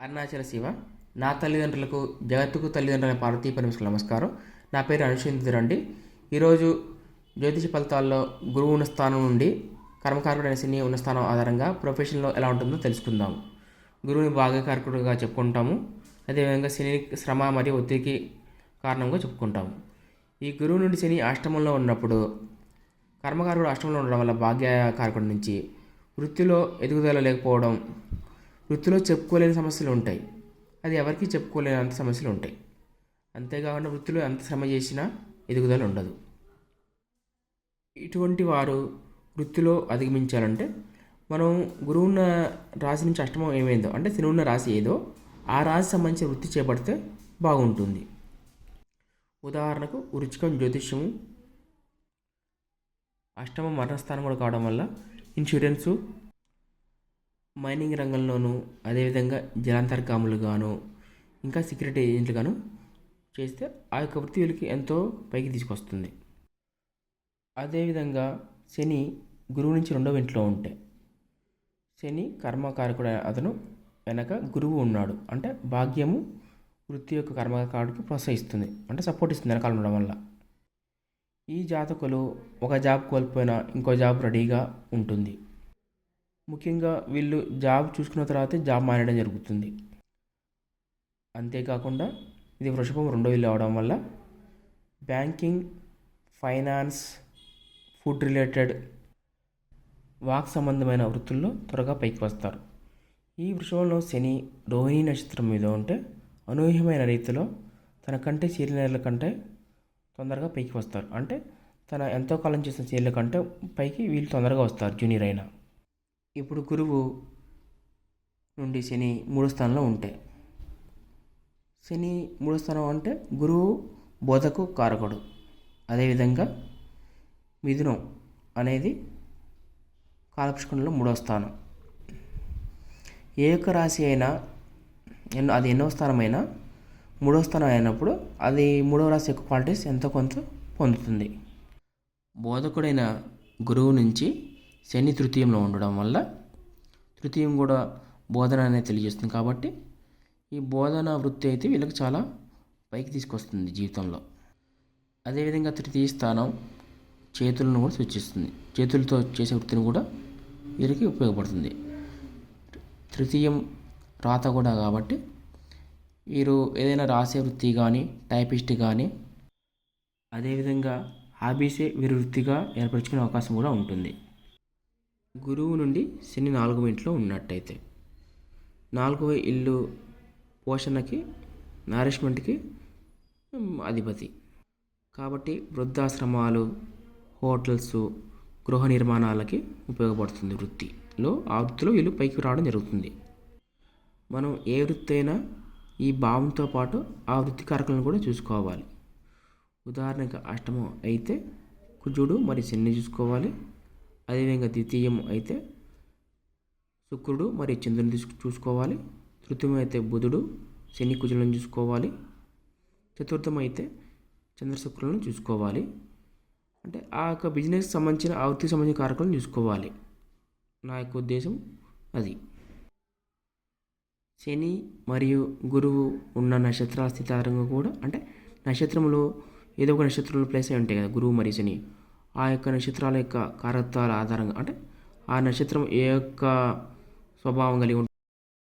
అరుణాచల శివ. నా తల్లిదండ్రులకు జగత్తుకు తల్లిదండ్రుల పార్వతీ పరమేశ్వరులకు నమస్కారం. నా పేరు అనుషిందురండి ఈరోజు జ్యోతిష ఫలితాల్లో గురువు ఉన్న స్థానం నుండి కర్మకారకుడైన శని ఉన్న స్థానం ఆధారంగా ప్రొఫెషన్లో ఎలా ఉంటుందో తెలుసుకుందాం. గురువుని భాగ్యకారకుడుగా చెప్పుకుంటాము. అదేవిధంగా శని శ్రమ మరియు ఒత్తిడికి కారణంగా చెప్పుకుంటాము. ఈ గురువు నుండి శని అష్టమంలో ఉన్నప్పుడు కర్మకారకుడు అష్టమంలో ఉండడం వల్ల భాగ్యకారకుడి నుంచి వృత్తిలో ఎదుగుదల లేకపోవడం వృత్తిలో చెప్పుకోలేని సమస్యలు ఉంటాయి. అది ఎవరికి చెప్పుకోలేని అంత సమస్యలు ఉంటాయి. అంతేకాకుండా వృత్తిలో ఎంత శ్రమ చేసినా ఎదుగుదల ఉండదు. ఇటువంటి వారు వృత్తిలో అధిగమించాలంటే మనం గురువున్న రాశి నుంచి అష్టమం ఏమైందో అంటే శని ఉన్న రాశి ఏదో ఆ రాశి సంబంధించిన వృత్తి చేపడితే బాగుంటుంది. ఉదాహరణకు వృచ్చికం జ్యోతిష్యము అష్టమ మరణస్థానం కూడా కావడం వల్ల ఇన్సూరెన్సు మైనింగ్ రంగంలోనూ అదేవిధంగా జలాంతర్గాములుగాను ఇంకా సెక్యూరిటీ ఏజెంట్లుగాను చేస్తే ఆ యొక్క వృత్తి వీళ్ళకి ఎంతో పైకి తీసుకొస్తుంది. అదేవిధంగా శని గురువు నుంచి రెండవ ఇంట్లో ఉంటే శని కర్మకారకుడు అతను వెనక గురువు ఉన్నాడు. అంటే భాగ్యము వృత్తి యొక్క కర్మకారుడికి ప్రోత్సహిస్తుంది. అంటే సపోర్ట్ ఇస్తుంది వెనకాల ఉండడం వల్ల. ఈ జాతకులు ఒక జాబ్ కోల్పోయినా ఇంకో జాబ్ రెడీగా ఉంటుంది. ముఖ్యంగా వీళ్ళు జాబ్ చూసుకున్న తర్వాతే జాబ్ మానేయడం జరుగుతుంది. అంతేకాకుండా ఇది వృషభం రెండో ఇల్లు అవడం వల్ల బ్యాంకింగ్ ఫైనాన్స్ ఫుడ్ రిలేటెడ్ వాక్ సంబంధమైన వృత్తుల్లో త్వరగా పైకి వస్తారు. ఈ వృషభంలో శని రోహిణి నక్షత్రం మీద ఉంటే అనూహ్యమైన రీతిలో తన కంటే సీనియర్ల కంటే తొందరగా పైకి వస్తారు. అంటే తన ఎంతో కాలం చేసిన సీనియర్ల కంటే పైకి వీళ్ళు తొందరగా వస్తారు జూనియర్ అయినా. ఇప్పుడు గురువు నుండి శని మూడో స్థానంలో ఉంటే శని మూడో స్థానం అంటే గురువు బోధకు కారకుడు. అదేవిధంగా మిథునం అనేది కాలపుష్కుండలో మూడో స్థానం. ఏ ఒక్క రాశి అయినా ఎన్నో అది ఎన్నో స్థానమైనా మూడో స్థానం అయినప్పుడు అది మూడో రాశి యొక్క క్వాలిటీస్ ఎంతో కొంత పొందుతుంది. బోధకుడైన గురువు నుంచి శని తృతీయంలో ఉండడం వల్ల తృతీయం కూడా బోధన అనేది తెలియజేస్తుంది కాబట్టి ఈ బోధన వృత్తి అయితే వీళ్ళకి చాలా పైకి తీసుకొస్తుంది జీవితంలో. అదేవిధంగా తృతీయ స్థానం చేతులను కూడా సూచిస్తుంది. చేతులతో చేసే వృత్తిని కూడా వీరికి ఉపయోగపడుతుంది. తృతీయం రాత కూడా కాబట్టి వీరు ఏదైనా రాసే వృత్తి కానీ టైపిస్ట్ కానీ అదేవిధంగా హాబీసే వీరి వృత్తిగా ఏర్పరచుకునే అవకాశం కూడా ఉంటుంది. గురువు నుండి శని నాలుగవ ఇంట్లో ఉన్నట్టయితే నాలుగవ ఇల్లు పోషణకి నారిష్మెంట్కి అధిపతి. కాబట్టి వృద్ధాశ్రమాలు హోటల్స్ గృహ నిర్మాణాలకి ఉపయోగపడుతుంది వృత్తిలో. ఆ వృత్తిలో వీళ్ళు పైకి రావడం జరుగుతుంది. మనం ఏ వృత్తి అయినా ఈ భావంతో పాటు ఆ వృత్తి కారకులను కూడా చూసుకోవాలి. ఉదాహరణకు అష్టమం అయితే కుజుడు మరి శని చూసుకోవాలి. అదేవిధంగా ద్వితీయం అయితే శుక్రుడు మరి చంద్రుని తీసుకు చూసుకోవాలి. తృతీయం అయితే బుధుడు శని కుజులను చూసుకోవాలి. చతుర్థం అయితే చంద్ర శుక్రులను చూసుకోవాలి. అంటే ఆ యొక్క బిజినెస్ సంబంధించిన ఆ వృత్తికి సంబంధించిన కార్యక్రమం చూసుకోవాలి. నా యొక్క ఉద్దేశం అది. శని మరియు గురువు ఉన్న నక్షత్రాల స్థితారంగా కూడా అంటే నక్షత్రంలో ఏదో ఒక నక్షత్రంలో ప్లేస్ అయి ఉంటాయి కదా గురువు మరియు శని. ఆ యొక్క నక్షత్రాల యొక్క కారత్వాల ఆధారంగా అంటే ఆ నక్షత్రం ఏ యొక్క స్వభావం కలిగి ఉంటుంది